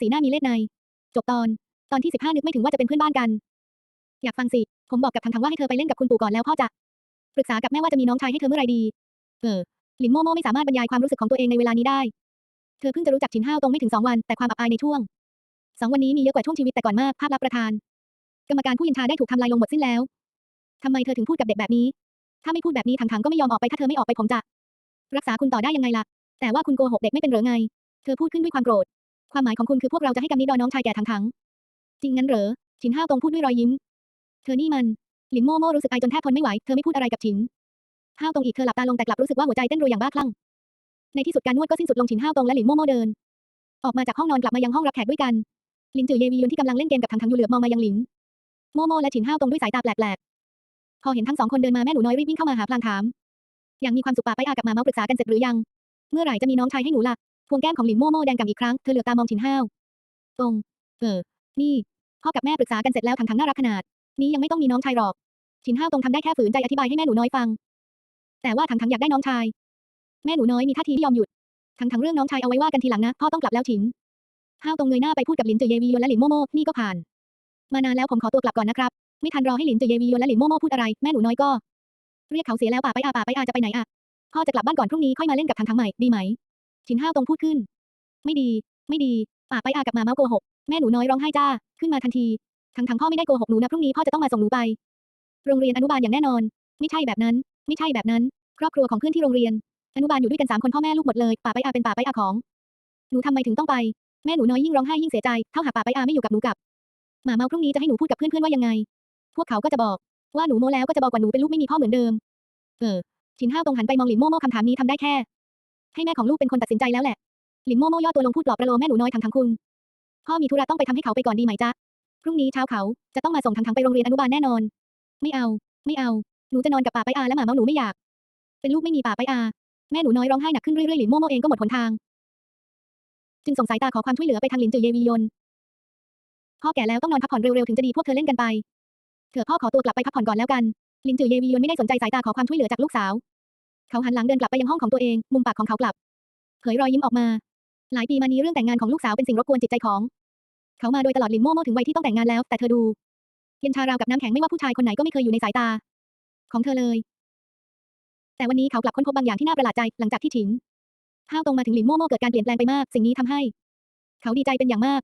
สีหน้ามีเล่ห์ใน จบตอน ตอนที่สิบห้านึกไม่ถึงว่าจะเป็นเพื่อนบ้านกัน อยากฟังสิ ผมบอกกับถังถังว่าให้เธอไปเล่นกับคุณปู่ก่อนแล้วพ่อจะปรึกษากับแม่ว่าจะมีน้องชายให้เธอเมื่อไรดี เออ หลินโมโมไม่สามารถบรรยายความรู้สึกของตัวเองในเวลานี้ได้ เธอเพิ่งจะรู้จักฉินห้าวตรงไม่ถึงสองวัน แต่ความอับอายในช่วงสองวันนี้มีเยอะกว่าช่วงชีวิตแต่ก่อนมากภาพลับประธาน กรรมการผู้ยินทาได้ถูกทำลายลงหมดสิ้นแล้วทำไมเธอถึงพูดกับเด็กแบบนี้ ถ้าไม่พูดแบบนี้ถังถังก็ไม่ยอมออกไปถ้าเธอไม่ออกไปผมจะ รักษาคุณต่อได้ยังไงล่ะ แต่ว่าคุณโกหกเด็กไม่เป็นหรือไง เธอพูดขึ้นด้วยความโกรธ ความหมายของคุณคือพวกเราจะให้กำนิดดอนน้องชายแก่ถังถังจริงงั้นเหรอฉินห้าวตรงพูดด้วยรอยยิ้ม เธอนี่มัน หลินโม่โม่รู้สึกอายจนแทบทนไม่ไหว เธอไม่พูดอะไรกับฉิน ห้าวตรงอีกเธอหลับตาลงแต่กลับรู้สึกว่าหัวใจเต้นรัวอย่างบ้าคลั่ง ในที่สุดการนวดก็สิ้นสุดลงฉินห้าวตรงและหลินโม่โม่เดิน ออกมาจากห้องนอนกลับมายังห้องรับแขกด้วยกัน หลินจือเยวียุนที่กำลังเล่นเกมกับถังถังอยู่เหลือบมองมายังหลิน โม่โม่และฉินห้าวตรงด้วยสายตาแปลกๆ พอเห็นทั้งสองคนเดินมาแม่หนูน้อยรีบวิ่งเข้ามาหาพลางถาม อย่างมีความสุขป่าไปอากับมาเมาปรึกษากันเสร็จหรือยัง เมื่อไหร่จะมีน้องชายให้หนูล่ะ พวงแก้มของหลินโม่โม่แดงก่ำอีกครั้ง เธอเหลือบตามองฉินห้าวตรงเออ นี่ พ่อกับแม่ปรึกษากันเสร็จแล้วถังถังน่ารักขนาด นี้ยังไม่ต้องมีน้องชายหรอกฉินห้าวตรงทำได้แค่ฝืนใจอธิบายให้แม่หนูน้อยฟัง แต่ว่าถังถังอยากได้น้องชาย แม่หนูน้อยมีท่าทีไม่ยอมหยุดถังถังเรื่องน้องชายเอาไว้ว่ากันทีหลังนะ พ่อต้องกลับแล้วฉินห้าวตรงเงยหน้าไปพูดกับหลินเจือเยวียนและหลินโม่โม่นี่ก็ผ่าน มานานแล้วผมขอตัวกลับก่อนนะครับ ไม่ทันรอให้หลินเจือเยวียนและหลินโม่โม่พูดอะไร แม่หนูน้อยก็ เรียกเขาเสียแล้วป่าไปอาป่าไปอาจะไปไหนอะพ่อจะกลับบ้านก่อนพรุ่งนี้ค่อยมาเล่นกับถังถังใหม่ดีไหม ฉินห้าวตรงพูดขึ้น ไม่ดี ไม่ดีป่าไปอากับมาเมาโกหก แม่หนูน้อยร้องไห้จ้า ขึ้นมาทันที ทั้งทั้งพ่อไม่ได้โกหกหนูนะพรุ่งนี้พ่อจะต้องมาส่งหนูไป โรงเรียนอนุบาลอย่างแน่นอน ไม่ใช่แบบนั้น ไม่ใช่แบบนั้น ครอบครัวของเพื่อนที่โรงเรียน อนุบาลอยู่ด้วยกันสามคนพ่อแม่ลูกหมดเลยป่าไปอาเป็นป่าไปอาของ หนูทำไมถึงต้องไป แม่หนูน้อยยิ่งร้องไห้ยิ่งเสียใจ เท่าหาป่าไปอาไม่อยู่กับหนูกับหมาเมาพรุ่งนี้จะให้หนูพูดกับเพื่อนๆว่ายังไง พวกเขาก็จะบอก ว่าหนูโมแล้วก็จะบอกว่าหนูเป็นลูกไม่มีพ่อเหมือนเดิม เออชินห้าวตรงหันไปมองหลินโม่โม่คำถามนี้ทำได้แค่ ให้แม่ของลูกเป็นคนตัดสินใจแล้วแหละ หลินโม่โม่ย่อตัวลงพูดปลอบประโลมแม่หนูน้อยทั้งทั้งคุณ พ่อมีธุระต้องไปทำให้เขาไปก่อนดีไหมจ๊ะ พรุ่งนี้เช้าเขาจะต้องมาส่งทั้งทั้งไปโรงเรียนอนุบาลแน่นอน ไม่เอา ไม่เอา หนูจะนอนกับป่าไปอาและหมาเมาหนูไม่อยาก เป็นลูกไม่มีป่าไปอา แม่หนูน้อยร้องไห้หนักขึ้นเรื่อยๆหลินโม่โม่เองก็หมดหนทาง จึงส่งสายตาขอความช่วยเหลือไปทางหลินจือเยวียน พ่อแก่แล้วต้องนอนพักผ่อนเร็วๆถึงจะดีพวกเธอเล่นกันไป เถอะพ่อขอตัวกลับไปพักผ่อนก่อนแล้วกันลินจือเยวียนไม่ได้สนใจสายตาขอความช่วยเหลือจากลูกสาว เขาหันหลังเดินกลับไปยังห้องของตัวเอง มุมปากของเขากลับ เผยรอยยิ้มออกมา หลายปีมานี้เรื่องแต่งงานของลูกสาวเป็นสิ่งรบกวนจิตใจของ เขามาโดยตลอดลินโม่โม่ถึงวัยที่ต้องแต่งงานแล้ว แต่เธอดูเย็นชาราวกับน้ำแข็งไม่ว่าผู้ชายคนไหนก็ไม่เคยอยู่ในสายตา ของเธอเลย แต่วันนี้เขากลับค้นพบบางอย่างที่น่าประหลาดใจหลังจากที่ฉินห้าวตรงมาถึงลินโม่โม่เกิดการเปลี่ยนแปลงไปมาก สิ่งนี้ทำให้ เขาดีใจเป็นอย่างมาก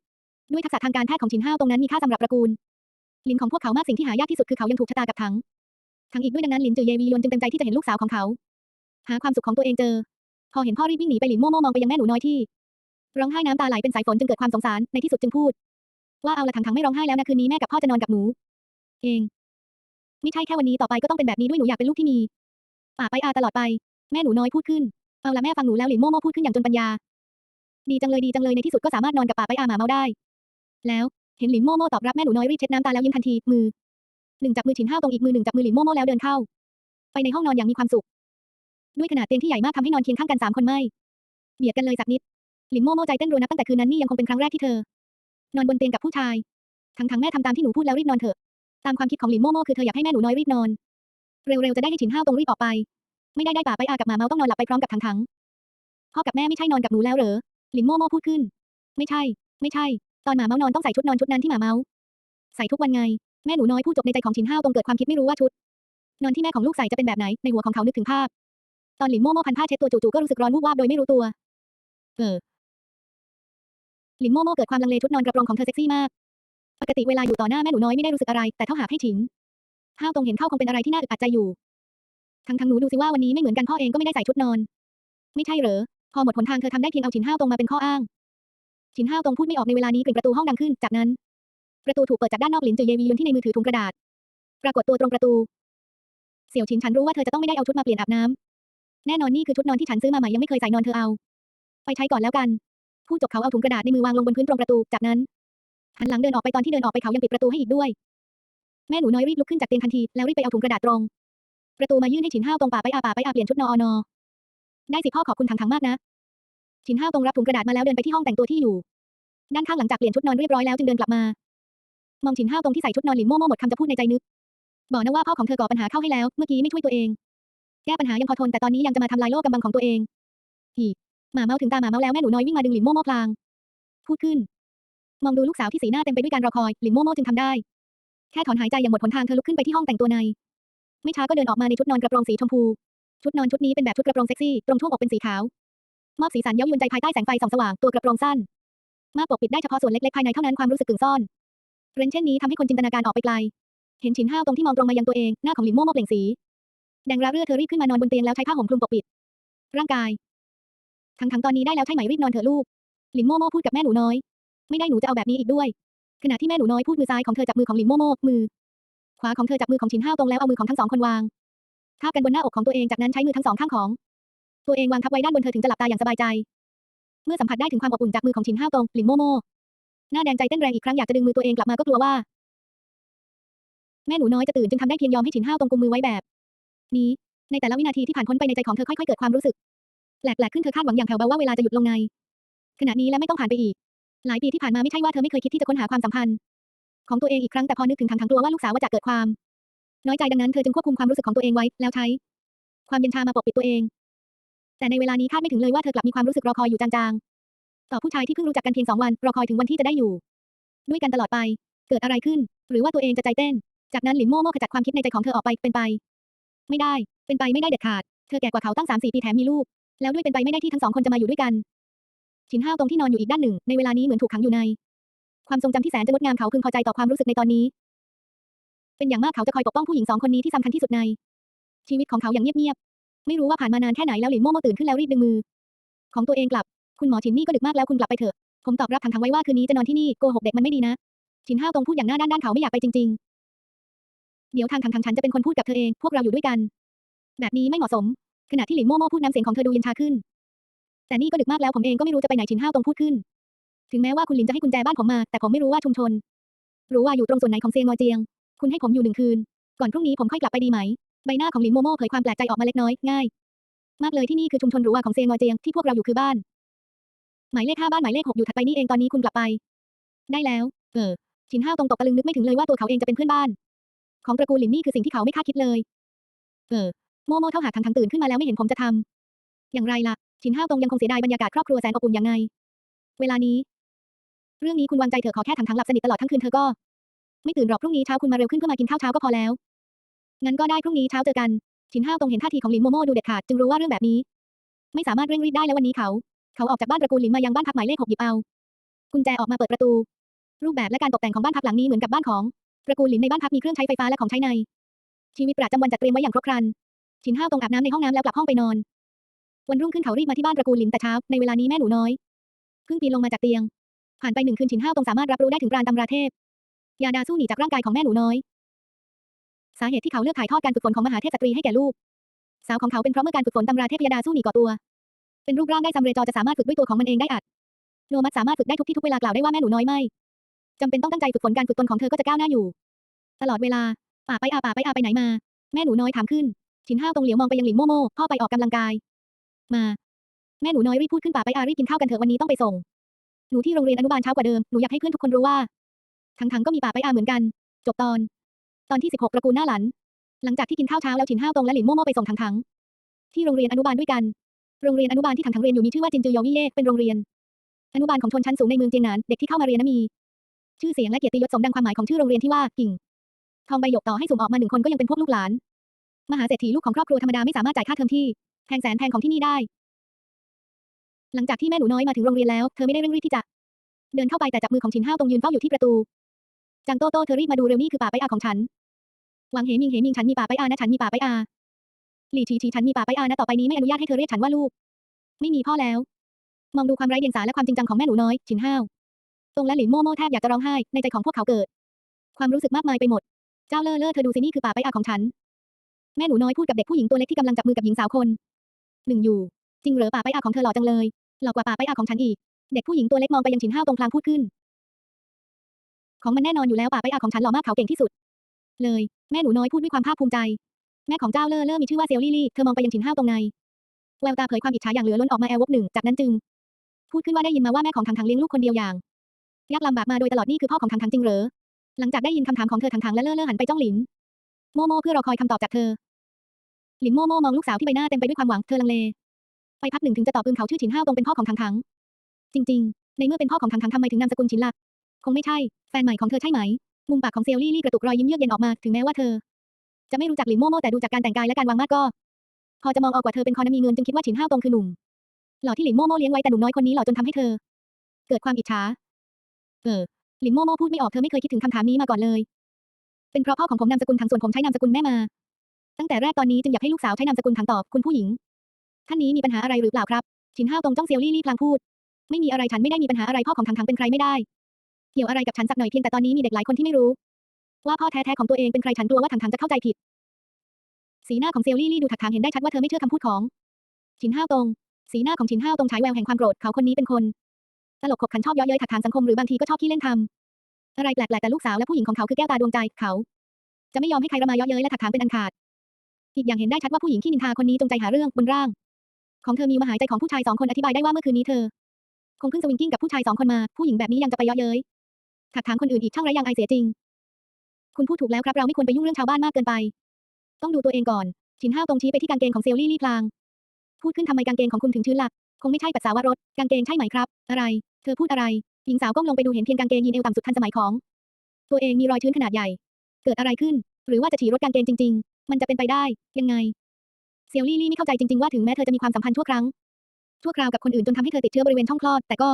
ด้วยทักษะทางการแพทย์ของฉินห้าวตรงนั้นมีค่าสำหรับตระกูลลินของพวกเขามากสิ่งที่หายากที่สุดคือเขายังถูกชะตากับถังถังอีกด้วยดังนั้นลินจือเยวียนจึงเต็มใจที่จะเห็นลูกสาวของเขา หาความสุขของตัวเองเจอ พอเห็นพ่อรีบวิ่งหนีไปหลินโม่โม่มองไปยังแม่หนูน้อยที่ ร้องไห้น้ำตาไหลเป็นสายฝนจึงเกิดความสงสารในที่สุดจึงพูด ว่าเอาละถังถังไม่ร้องไห้แล้วนะคืนนี้แม่กับพ่อจะนอนกับหนู เองไม่ใช่แค่วันนี้ต่อไปก็ต้องเป็นแบบนี้ด้วยหนูอยากเป็นลูกที่มีป่าไปอาตลอดไป แม่หนูน้อยพูดขึ้นเอาละแม่ฟังหนูแล้วหลินโม่โม่พูดขึ้นอย่างจนปัญญา ดีจังเลยดีจังเลยในที่สุดก็สามารถนอนกับป่าไปอาหมาเมาได้ แล้วเห็นหลินโม่โม่ตอบรับแม่หนูน้อยรีบเช็ดน้ำตาแล้วยิ้มทันทีมือหนึ่งจับมือฉินห้าวตรงอีกมือหนึ่งจับมือหลินโม่โม่แล้วเดินเข้า ไปในห้องนอนอย่างมีความสุข ด้วยขนาดเตียงที่ใหญ่มากทำให้นอนเคียงข้างกันสามคนไม่เบียดกันเลยสักนิด หลินโม่โม่ใจเต้นรัวนับตั้งแต่คืนนั้นนี่ยังคงเป็นครั้งแรกที่เธอ นอนบนเตียงกับผู้ชาย ทั้งทั้งแม่ทำตามที่หนูพูดแล้วรีบนอนเถอะ ตามความคิดของหลินโม่โม่คือเธออยากให้แม่หนูน้อยรีบนอน เร็วๆจะได้ให้ฉินห้าวตรงรีบออกไป ไม่ได้ได้ป่าไปอากับหมาเมาต้องนอนหลับไปพร้อมกับทั้งทั้งพ่อกับแม่ไม่ใช่นอนกับหนูแล้วเหรอ หลินโม่โม่พูดขึ้น ไม่ใช่ ไม่ใช่ ตอนหมาเมานอนต้องใส่ชุดนอนชุดนั้นที่หมาเมา ใส่ทุกวันไง แม่หนูน้อยพูดจบในใจของฉินห้าวตรงเกิดความคิดไม่รู้ว่าชุด นอนที่แม่ของลูกใส่จะเป็นแบบไหนในหัวของเขานึกถึงภาพ ตอนหลินโม่โม่พันผ้าเช็ดตัวจู่ๆก็รู้สึกร้อนวูบวาบโดยไม่รู้ตัว เออ หลินโม่โม่เกิดความลังเลชุดนอนกระโปรงของเธอเซ็กซี่มาก ปกติเวลาอยู่ต่อหน้าแม่หนูน้อยไม่ได้รู้สึกอะไร แต่ถ้าหากให้ฉินห้าวตรงเห็นเข้าคงเป็นอะไรที่น่าอึดอัดใจอยู่ ทั้งทั้งหนูดูสิว่าวันนี้ไม่เหมือนกันพ่อเองก็ไม่ได้ใส่ชุดนอน ไม่ใช่เหรอ พอหมดหนทางเธอทำได้เพียงเอาฉินห้าวตรงมาเป็นข้ออ้างฉินห้าวตรงพูดไม่ออกในเวลานี้กลิ่นประตูห้องดังขึ้น จากนั้น ประตูถูกเปิดจากด้านนอกหลินจือเยวียุนที่ในมือถือถุงกระดาษ ปรากฏตัวตรงประตู เสี่ยวฉินฉันรู้ว่าเธอจะต้องไม่ได้เอาชุดมาเปลี่ยนอาบน้ำ แน่นอนนี่คือชุดนอนที่ฉันซื้อมาใหม่ยังไม่เคยใส่นอนเธอเอา ไปใช้ก่อนแล้วกัน พูดจบเขาเอาถุงกระดาษในมือวางลงบนพื้นตรงประตู จากนั้นหันหลังเดินออกไปตอนที่เดินออกไปเขายังปิดประตูให้อีกด้วย แม่หนูน้อยรีบลุกขึ้นจากเตียงทันทีแล้วรีบไปเอาถุงกระดาษตรง ประตูมายื่นให้ฉินห้าวตรงป่าไปอาป่าไปอาเปลี่ยนชุดนอนอได้สิพ่อขอบคุณถังถังมากนะ ฉินห้าวตรงรับถุงกระดาษมาแล้วเดินไปที่ห้องแต่งตัวที่อยู่ ด้านข้างหลังจากเปลี่ยนชุดนอนเรียบร้อยแล้วจึงเดินกลับมามองฉินห้าวตรงที่ใส่ชุดนอนหลินโม่โม่หมดคำจะพูดในใจนึกบอกนะว่าพ่อของเธอก่อปัญหาเข้าให้แล้ว เมื่อกี้ไม่ช่วยตัวเอง แก้ปัญหายังพอทนแต่ตอนนี้ยังจะมาทำลายโลกกำบังของตัวเองอีกหมาเมาถึงตาหมาเมาแล้วแม่หนูน้อยวิ่งมาดึงหลินโม่โม่พลาง พูดขึ้น มองดูลูกสาวที่สีหน้าเต็มไปด้วยการรอคอยหลินโม่โมจึงทำได้ แค่ถอนหายใจอย่างหมดหนทางเธอลุกขึ้นไปที่ห้องแต่งตัวใน ไม่ช้าก็เดินออกมาในชุดนอนกระโปรงสีชมพู ชุดนอนชุดนี้เป็นแบบชุดกระโปรงเซ็กซี่ตรงช่วงอกเป็นสีขาว มอบสีสันเย้ายวนใจภายใต้แสงไฟส่องสว่างตัวกระโปรงสั้นมากปกปิดได้เฉพาะส่วนเล็กๆภายในเท่านั้นความรู้สึกกึ่งซ่อนเรนเช่นนี้ทำให้คนจินตนาการออกไปไกล เห็นฉินห้าวตรงที่มองตรงมายังตัวเองหน้าของหลินโม่โม่เปล่งสี แดงระเรื่อเธอรีบขึ้นมานอนบนเตียงแล้วใช้ผ้าห่มคลุมปกปิด ร่างกาย ทั้งๆตอนนี้ได้แล้วใช่ไหมรีบนอนเถอะลูก หลินโมโม่พูดกับแม่หนูน้อย ไม่ได้หนูจะเอาแบบนี้อีกด้วย ขณะที่แม่หนูน้อยพูดมือซ้ายของเธอจับมือของหลินโมโม่มือ ขวาของเธอจับมือของฉินห้าวตรงแล้วเอามือของทั้งสองคนวางทาบกันบนหน้าอกของตัวเองจากนั้นใช้มือทั้งสองข้างของ ตัวเองวางทับไว้ด้านบนเธอถึงจะหลับตาอย่างสบายใจ เมื่อสัมผัสได้ถึงความอบอุ่นจากมือของฉินห้าวตรงหลินโมโม่หน้าแดงใจเต้นแรงอีกครั้งอยากจะดึงมือตัวเองกลับมาก็กลัวว่า แม่หนูน้อยจะตื่นจึงทำได้เพียงยอมให้ฉินห้าวตรงกุมมือไว้แบบ นี้ ในแต่ละวินาทีที่ผ่านพ้นไปในใจของเธอค่อยๆเกิดความรู้สึกแปลกๆขึ้นเธอคาดหวังอย่างแผ่วเบาว่าเวลาจะหยุดลงในขณะนี้และไม่ต้องผ่านไปอีก หลายปีที่ผ่านมาไม่ใช่ว่าเธอไม่เคยคิดที่จะค้นหาความสัมพันธ์ของตัวเองอีกครั้งแต่พอนึกถึงทางทางกลัวว่าลูกสาวว่าจะเกิดความ น้อยใจดังนั้นเธอจึงควบคุมความรู้สึกของตัวเองไว้ แล้วใช้ ความเย็นชามาปกปิดตัวเอง แต่ในเวลานี้คาดไม่ถึงเลยว่าเธอกลับมีความรู้สึกรอคอยอยู่จางๆ ต่อผู้ชายที่เพิ่งรู้จักกันเพียงสองวันรอคอยถึงวันที่จะได้อยู่ ด้วยกันตลอดไป เกิดอะไรขึ้น หรือว่าตัวเองจะใจเต้น จากนั้นหลินโม่โม่ขจัดความคิดในใจของเธอออกไปเป็นไป ไม่ได้ เป็นไปไม่ได้เด็ดขาด เธอแก่กว่าเขาตั้งสามสี่ปีแถมมีลูก แล้วด้วยเป็นไปไม่ได้ที่ทั้งสองคนจะมาอยู่ด้วยกันฉินห้าวตรงที่นอนอยู่อีกด้านหนึ่ง ในเวลานี้เหมือนถูกขังอยู่ใน ความทรงจำที่แสนจะงดงามเขาพึงพอใจต่อความรู้สึกในตอนนี้ เป็นอย่างมากเขาจะคอยปกป้องผู้หญิงสองคนนี้ที่สำคัญที่สุดใน ชีวิตของเขาอย่างเงียบๆ ไม่รู้ว่าผ่านมานานแค่ไหนแล้วหลินโม่โม่ตื่นขึ้นแล้วรีบดึงมือ ของตัวเองกลับ คุณหมอฉินนี่ก็ดึกมากแล้วคุณกลับไปเถอะ ผมตอบรับทางทางไว้ว่าคืนนี้จะนอนที่นี่โกหกเด็กมันไม่ดีนะฉินห้าวตรงพูดอย่างหน้าด้านด้านเขาไม่อยากไปจริงๆ เดี๋ยวทางทางทางฉันจะเป็นคนพูดกับเธอเอง พวกเราอยู่ด้วยกัน แบบนี้ไม่เหมาะสม ขณะที่หลินโม่โม่พูดน้ำเสียงของเธอดูเย็นชาขึ้น แต่นี่ก็ดึกมากแล้วผมเองก็ไม่รู้จะไปไหนฉินห้าวตรงพูดขึ้น ถึงแม้ว่าคุณหลินจะให้กุญแจบ้านผมมา แต่ผมไม่รู้ว่าชุมชน รู้ว่าอยู่ตรงส่วนไหนของเซียงงอเจียง คุณให้ผมอยู่หนึ่งคืน ก่อนพรุ่งนี้ผมค่อยกลับไปดีไหม ใบหน้าของหลินโมโม่เผยความแปลกใจออกมาเล็กน้อย ง่าย มากเลยที่นี่คือชุมชนหรูหราของเซียงงอเจียงที่พวกเราอยู่คือบ้าน หมายเลขห้าบ้านหมายเลขหกอยู่ถัดไปนี่เองตอนนี้คุณกลับไป ได้แล้ว เออชินห้าวตรงตกตะลึงนึกไม่ถึงเลยว่าตัวเขาเองจะเป็นเพื่อนบ้าน ของตระกูลหลินนี่คือสิ่งที่เขาไม่คาดคิดเลย เออ โมโม่เท่าหากทางทางตื่นขึ้นมาแล้วไม่เห็นผมจะทำอย่างไรล่ะ ชินห้าวตรงยังคงเสียดายบรรยากาศครอบครัวแสนอบอุ่นอย่างไง เวลานี้ เรื่องนี้คุณวางใจเถอะขอแค่ทางทางหลับสนิทตลอดทั้งคืนเธอก็ ไม่ตื่นหรอกพรุ่งนี้เช้าคุณมาเร็วขึ้นเพื่อมากินข้าวเช้าก็พอแล้ว งั้นก็ได้พรุ่งนี้เช้าเจอกัน ชินห้าวตรงเห็นท่าทีของหลินโมโม่ดูเด็ดขาดจึงรู้ว่าเรื่องแบบนี้ ไม่สามารถเร่งรีบได้แล้ววันนี้เขา เขาออกจากบ้านตระกูลหลินมายังบ้านพักหมายเลขหกหยิบเอากุญแจออกมาเปิดประตู รูปแบบและการตกแต่งของบ้านพักหลังนี้เหมือนกับบ้านของ ตระกูลหลินในบ้านพักมีเครื่องใช้ไฟฟ้าและของใช้ใน ชีวิตประจำวันจัดเตรียมไว้อย่างครบครันชินห้าวตรงอาบน้ำในห้องน้ำแล้วกลับห้องไปนอน วันรุ่งขึ้นเขารีบมาที่บ้านตระกูลหลินแต่เช้า ในเวลานี้แม่หนูน้อยเพิ่งปีนลงมาจากเตียง ผ่านไปหนึ่งคืนชินห้าวตรงสามารถรับรู้ได้ถึงปราณตำราเทพยาดาสู้หนีจากร่างกายของแม่หนูน้อย สาเหตุที่เขาเลือกถ่ายทอดการฝึกฝนของมหาเทพสตรีให้แก่ลูก สาวของเขาเป็นเพราะเมื่อการฝึกฝนตำราเทพยาดาสู้หนีก่อตัว เป็นรูปร่างได้ซัมเรจอจะสามารถฝึกด้วยตัวของมันเองได้อัดโนมัสสามารถฝึกได้ทุกที่ทุกเวลากล่าวได้ว่าแม่หนูน้อยไม่ จำเป็นต้องตั้งใจฝึกฝนการฝึกตนของเธอก็จะก้าวหน้าอยู่ ตลอดเวลาป่าไปอาป่าไปอาไปไหนมา แม่หนูน้อยถามขึ้นชินห้าวตรงเหลียวมองไปยังหลินโมโม่พ่อไปออกกำลังกาย มา แม่หนูน้อยรีบพูดขึ้นป่าไปอารีบกินข้าวกันเถอะวันนี้ต้องไปส่ง หนูที่โรงเรียนอนุบาลเช้ากว่าเดิมหนูอยากให้เพื่อนทุกคนรู้ว่า ทั้งทั้งก็มีป่าไปอาเหมือนกัน จบตอน ตอนที่16ตระกูลหน้าหลัน หลังจากที่กินข้าวเช้าแล้วฉินห้าวตรงและหลินโมโม่ไปส่งทั้งทั้งที่โรงเรียนอนุบาลด้วยกัน โรงเรียนอนุบาลที่ทั้งทั้งเรียนอยู่มีชื่อว่าจินจือยอวี่เย่เป็นโรงเรียนอนุบาลของชนชั้นสูงในเมืองเจียงหนาน เด็กที่เข้ามาเรียนนั้นมี ชื่อเสียงและเกียรติยศสมดังความหมายของชื่อโรงเรียนที่ว่ากิ่ง ทองใบหยกต่อให้สุ่มออกมาหนึ่งคนก็ยังเป็นพวกลูกหลาน มหาเศรษฐีลูกของครอบครัวธรรมดาไม่สามารถจ่ายค่าเทอมที่แพงแสนแพงของที่นี่ได้ หลังจากที่แม่หนูน้อยมาถึงโรงเรียนแล้วเธอไม่ได้เร่งรีบที่จะ เดินเข้าไปแต่จับมือของชินห้าวตรงยืนเฝ้าอยู่ที่ประตูจังโตโต้เธอรีบมาดูเร็วนี่คือป่าไปอาของฉัน หวังเหมิงเหมิงฉันมีป่าไปอานะฉันมีป่าไปอา หลี่ชีชีฉันมีป่าไปอานะต่อไปนี้ไม่อนุญาตให้เธอเรียกฉันว่าลูก ไม่มีพ่อแล้ว มองดูความไร้เดียงสาและความจริงจังของแม่หนูน้อย ชินห้าว ตรงและหลินโม่โม่แทบอยากจะร้องไห้ ในใจของพวกเขาเกิด ความรู้สึกมากมายไปหมด เจ้าเล่อเล่อเธอดูสินี่คือป่าไปอาของฉัน แม่หนูน้อยพูดกับเด็กผู้หญิงตัวเล็กที่กำลังจับมือกับหญิงสาวคนหนึ่งอยู่ จริงเหรอป่าไปอาของเธอหล่อจังเลย หล่อกว่าป่าไปอาของฉันอีก เด็กผู้หญิงตัวเล็กมองไปยังชินห้าวตรงพลางพูดขึ้น ของมันแน่นอนอยู่แล้วป่าไปอาของฉันหล่อมากเขาเก่งที่สุด เลย แม่หนูน้อยพูดด้วยความภาคภูมิใจ แม่ของเจ้าเล่อเล่อมีชื่อว่าเซียวลี่ลี่ เธอมองไปยังฉินห้าวตรงในแววตาเผยความอิจฉาอย่างเหลือล้นออกมาแอลวบหนึ่งจากนั้นจึง พูดขึ้นว่าได้ยินมาว่าแม่ของทางทางเลี้ยงลูกคนเดียวอย่าง ยากลำบากมาโดยตลอดนี่คือพ่อของทางทางจริงเหรอ หลังจากได้ยินคำถามของเธอทางทางและเล่อเล่อหันไปจ้องหลิน โมโมเพื่อรอคอยคำตอบจากเธอ หลินโมโมมองลูกสาวที่ใบหน้าเต็มไปด้วยความหวังเธอลังเล ไปพักหนึ่งถึงจะตอบอืมเขาชื่อฉินห้าวตรงเป็นพ่อของทางทางจริง ๆ ในเมื่อเป็นพ่อของทางทางทำไมถึงนามสกุลฉินล่ะคงไม่ใช่ แฟนใหม่ของเธอใช่ไหม มุมปากของเซียวลี่ลี่กระตุกรอยยิ้มเยือกเย็นออกมา ถึงแม้ว่าเธอ จะไม่รู้จักหลินโมโม่แต่ดูจากการแต่งกายและการวางมาดก็ พอจะมองออกว่าเธอเป็นคนมีเงินจึงคิดว่าฉินห้าวตงคือหนุ่มหล่อที่หลินโมโมเลี้ยงไว้แต่หนุ่มน้อยคนนี้หล่อจนทำให้เธอ เกิดความอิจฉา เออ หลินโมโม่พูดไม่ออกเธอไม่เคยคิดถึงคำถามนี้มาก่อนเลย เป็นเพราะพ่อของผมนามสกุลถังส่วนผมใช้นามสกุลแม่มา ตั้งแต่แรกตอนนี้จึงอยากให้ลูกสาวใช้นามสกุลถังตอบคุณผู้หญิง ท่านนี้มีปัญหาอะไรหรือเปล่าครับฉินห้าวตรงจ้องเซียวลี่ลี่พลางพูด ไม่มีอะไรฉันไม่ได้มีปัญหาอะไรพ่อของถังถังเป็นใครไม่ได้ เกี่ยวอะไรกับฉันสักหน่อยเพียงแต่ตอนนี้มีเด็กหลายคนที่ไม่รู้ ว่าพ่อแท้ๆของตัวเองเป็นใครฉันกลัวว่าถังถังจะเข้าใจผิด สีหน้าของเซียวลี่ลี่ดูถักถางเห็นได้ชัดว่าเธอไม่เชื่อคำพูดของฉินห้าวตงสีหน้าของฉินห้าวตงฉายแววแห่งความโกรธเขาคนนี้เป็นคน ตลกขบขันชอบเย้อเย้ยถักถางสังคมหรือบางทีก็ชอบขี้เล่นทำอะไรแปลกๆแต่ลูกสาวและผู้หญิงของเขาคือแก้วตาดวงใจเขา จะไม่ยอมให้ใครระมาเย้อเย้ยและถักถางเป็นอันขาด อีกอย่างเห็นได้ชัดว่าผู้หญิงที่นินทาคนนี้จงใจหาเรื่องบนร่าง ของเธอมีมหายใจของผู้ชายสองคนอธิบายได้ว่าเมื่อคืนนี้เธอ คงเพิ่งสวิงกิ้งกับผู้ชายสองคนมาผู้หญิงแบบนี้ยังจะไปเย้อเย้ยถักถางคนอื่นอีกช่างไรยางอายเสียจริง คุณพูดถูกแล้วครับเราไม่ควรไปยุ่งเรื่องชาวบ้านมากเกินไป ต้องดูตัวเองก่อนชินห้าวตรงชี้ไปที่กางเกงของเซลลี่ลี่พลาง พูดขึ้นทำไมกางเกงของคุณถึงชื้นล่ะคงไม่ใช่ปัสสาวะรถกางเกงใช่ไหมครับ อะไร เธอพูดอะไร หญิงสาวก้มลงไปดูเห็นเพียงกางเกงยีนเอวต่ำสุดทันสมัยของ ตัวเองมีรอยชื้นขนาดใหญ่ เกิดอะไรขึ้น หรือว่าจะฉี่รถกางเกงจริง ๆ มันจะเป็นไปได้ ยังไง เซียวลี่ลี่ไม่เข้าใจจริง ๆ ว่าถึงแม้เธอจะมีความสัมพันธ์ชั่วครั้ง ชั่วคราวกับคนอื่นจนทำให้เธอติดเชื้อบริเวณช่องคลอด แต่ก็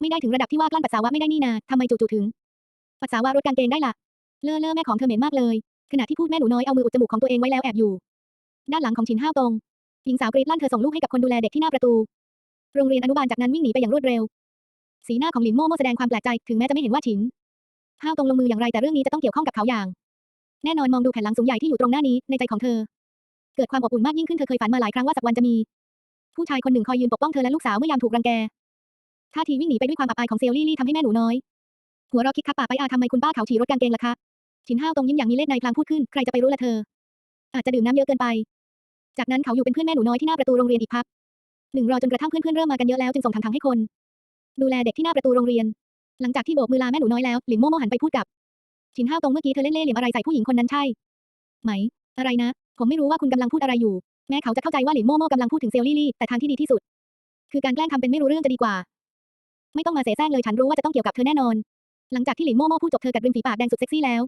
ไม่ได้ถึงระดับที่ว่ากลั้นปัสสาวะไม่ได้นี่นาทำไมจู่ๆถึง ปัสสาวะรถกางเกงได้ล่ะเลอะเลอะแม่ของเธอเหม็นมากเลย ขณะที่พูดแม่หนูน้อยเอามืออุดจมูกของตัวเองไว้แล้วแอบอยู่ ด้านหลังของฉินห้าวตงหญิงสาวกรีดลั่นเธอส่งลูกให้กับคนดูแลเด็กที่หน้าประตู โรงเรียนอนุบาลจากนั้นวิ่งหนีไปอย่างรวดเร็ว สีหน้าของหลินโม่โม่แสดงความแปลกใจ ถึงแม้จะไม่เห็นว่าฉินห้าวตรงลงมืออย่างไรแต่เรื่องนี้จะต้องเกี่ยวข้องกับเขาอย่าง แน่นอนมองดูแผ่นหลังสูงใหญ่ที่อยู่ตรงหน้านี้ในใจของเธอ เกิดความอบอุ่นมากยิ่งขึ้นเธอเคยฝันมาหลายครั้งว่าสักวันจะมี ผู้ชายคนหนึ่งคอยยืนปกป้องเธอและลูกสาวเมื่อยามถูกรังแกท่าทีวิ่งหนีไปด้วยความอับอายของเซลลี่ลี่ทำให้แม่หนูน้อย หัวเราะคิดคับปากไปอาทำไมคุณป้าเขาฉี่รถกางเกงล่ะคะฉินห้าวตรงยิ้มอย่างมีเล่ห์ในพลางพูดขึ้นใครจะไปรู้ละเธอ อาจจะดื่มน้ำเยอะเกินไป จากนั้นเขาอยู่เป็นเพื่อนแม่หนูน้อยที่หน้าประตูโรงเรียนอีกพักหนึ่งรอจนกระทั่งเพื่อนๆเริ่มมากันเยอะแล้วจึงส่งทางทางให้คน ดูแลเด็กที่หน้าประตูโรงเรียน หลังจากที่โบกมือลาแม่หนูน้อยแล้วหลินโม่โม่หันไปพูดกับฉินห้าวตรงเมื่อกี้เธอเล่นเล่ห์เหลี่ยมอะไรใส่ผู้หญิงคนนั้นใช่ ไหม อะไรนะ ผมไม่รู้ว่าคุณกำลังพูดอะไรอยู่ แม้เขาจะเข้าใจว่าหลินโม่โม่กำลังพูดถึงเซลลี่ลี่แต่ทางที่ดีที่สุด คือการแกล้งทำเป็นไม่รู้เรื่องจะดีกว่า ไม่ต้องมาเสแสร้งเลยฉันรู้ว่าจะต้องเกี่ยวกับเธอแน่นอน หลังจากที่หลินโม่โม่พูดจบเธอกัดริมฝีปากแดงสุดเซ็กซี่แล้ว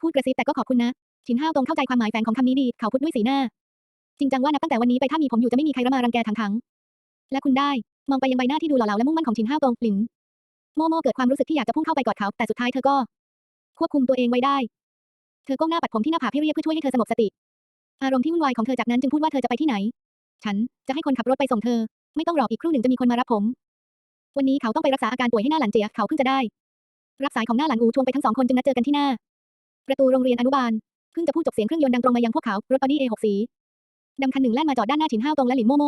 พูดกระซิบแต่ก็ขอบคุณนะฉินห้าวตรงเข้าใจความหมายแฝงของคำนี้ดี เขาพูดด้วยสีหน้า จริงจังว่านับตั้งแต่วันนี้ไปถ้ามีผมอยู่จะไม่มีใครมารังแกถังถังๆและคุณได้ มองไปยังใบหน้าที่ดูหล่อเหลาและมุ่งมั่นของฉินห้าวตรงหลิน โมโมเกิดความรู้สึกที่อยากจะพุ่งเข้าไปกอดเขา แต่สุดท้ายเธอก็ ควบคุมตัวเองไว้ได้ เธอก้มหน้าปัดผมที่หน้าผากให้เรียบเพื่อช่วยให้เธอสงบสติ อารมณ์ที่วุ่นวายของเธอจากนั้นจึงพูดว่าเธอจะไปที่ไหน ฉันจะให้คนขับรถไปส่งเธอ ไม่ต้องรออีกครู่หนึ่งจะมีคนมารับผม วันนี้เขาต้องไปรักษาอาการป่วยให้หน้าหลันเจียเขาเพิ่งจะได้ รับสายของหน้าหลันอูชวงไปทั้งสองคนจึงนัดเจอกันที่หน้า ประตูโรงเรียนอนุบาล เพิ่งจะพูดจบเสียงเครื่องยนต์ดังตรงมายังพวกเขา รถออดี้ A6 สีดำคันหนึ่งแล่นมาจอดด้านหน้าฉินห้าวตรงและหลินโมโม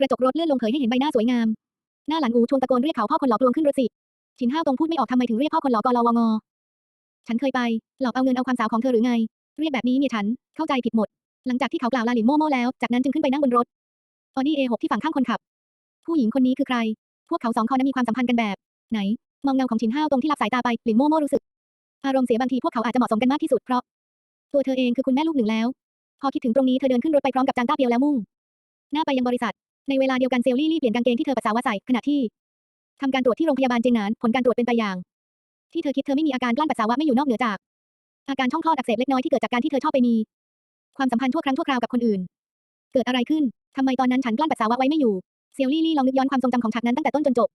กระจกรถเลื่อนลงเผยให้เห็นใบหน้าสวยงาม หน้าหลันอูชวงตะโกนเรียกเขาพ่อคนหลอกลวงขึ้นรถสิฉินห้าวตรงพูดไม่ออกทำไมถึงเรียกพ่อคนหลอกกลวงอ ฉันเคยไป หลอกเอาเงินเอาความสาวของเธอหรือไง เรียกแบบนี้เมียฉัน เข้าใจผิดหมด หลังจากที่เขากล่าวลาหลินโม่โม่แล้ว จากนั้นจึงขึ้นไปนั่งบนรถออดี้ A6 ที่ฝั่งข้างคนขับ ผู้หญิงคนนี้คือใคร พวกเขาสองคนนั้นมีความสัมพันธ์กันแบบ ไหน มองเงาของฉินห้าวตรงที่ลับสายตาไป หลินโม่โม่รู้สึก อารมณ์เสียบางทีพวกเขาอาจจะเหมาะสมกันมากที่สุดเพราะ ตัวเธอเองคือคุณแม่ลูกหนึ่งแล้ว พอคิดถึงตรงนี้เธอเดินขึ้นรถไปพร้อมกับจางต้าเปียวแล้วมุ่งหน้าไปยังบริษัท ในเวลาเดียวกันเซลลี่รีบเปลี่ยนกางเกงที่เธอปัสสาวะใส่ขณะที่ทำการตรวจที่โรงพยาบาลเจงหนานผลการตรวจเป็นไปอย่าง ที่เธอคิดเธอไม่มีอาการกลั้นปัสสาวะไม่อยู่นอกเหนือจาก อาการช่องคลอดอักเสบเล็กน้อยที่เกิดจากการที่เธอชอบไปมี ความสัมพันธ์ชั่วครั้งชั่วคราวกับคนอื่น เกิดอะไรขึ้นทำไมตอนนั้นฉันกลั้นปัสสาวะไว้ไม่อยู่เซียวลี่ลี่ลองนึกย้อนความทรงจำของฉากนั้นตั้งแต่ต้นจนจบ